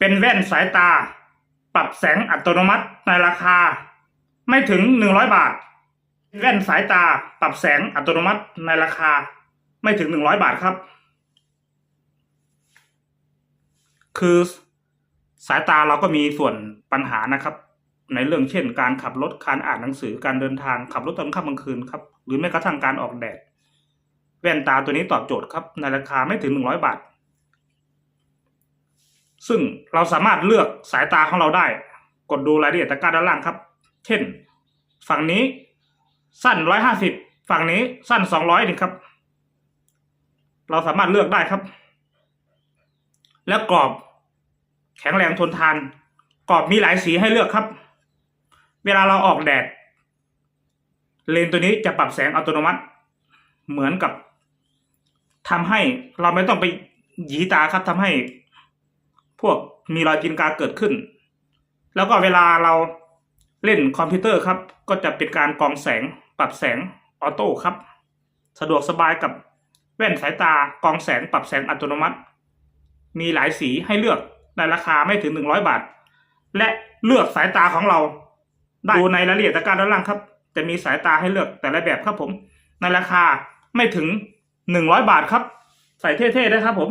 เป็นแว่นสายตา ปรับแสงอัตโนมัติในราคา ไม่ถึงหนึ่งร้อยบาท แว่นสายตาปรับแสงอัตโนมัติในราคา ไม่ถึงหนึ่งร้อยบาทครับ คือสายตาเราก็มีส่วนปัญหานะครับ ในเรื่องเช่น การขับรถการอ่านหนังสือการเดินทางขับรถตอนค่ำกลางคืนครับ หรือแม้กระทั่งการออกแดด แว่นตาตัวนี้ตอบโจทย์ครับในราคาไม่ถึงหนึ่งร้อยบาท ซึ่งเราสามารถเลือกสายตาของเราได้ กดดูรายละเอียดตะกร้าด้านล่างครับ เช่น ฝั่งนี้สั้นร้อยห้าสิบฝั่งนี้สั้นสองร้อยนี่ครับ เราสามารถเลือกได้ครับ แล้วกรอบแข็งแรงทนทาน กรอบมีหลายสีให้เลือกครับ เวลาเราออกแดด เลนส์ตัวนี้จะปรับแสงอัตโนมัติ เหมือนกับทำให้เราไม่ต้องไปหยีตาครับทำให้ พวกมีรอยกินกาเกิดขึ้น แล้วก็เวลาเราเล่นคอมพิวเตอร์ครับ ก็จะเป็นการกรองแสงปรับแสงออโต้ครับ สะดวกสบายกับแว่นสายตากรองแสงปรับแสงอัตโนมัติ มีหลายสีให้เลือกในราคาไม่ถึงหนึ่งร้อยบาท และเลือกสายตาของเราได้ดูในรายละเอียดตะกร้าด้านล่างครับ จะมีสายตาให้เลือกแต่ละแบบครับผม ในราคาไม่ถึงหนึ่งร้อยบาทครับ ใส่เท่ๆได้ครับผม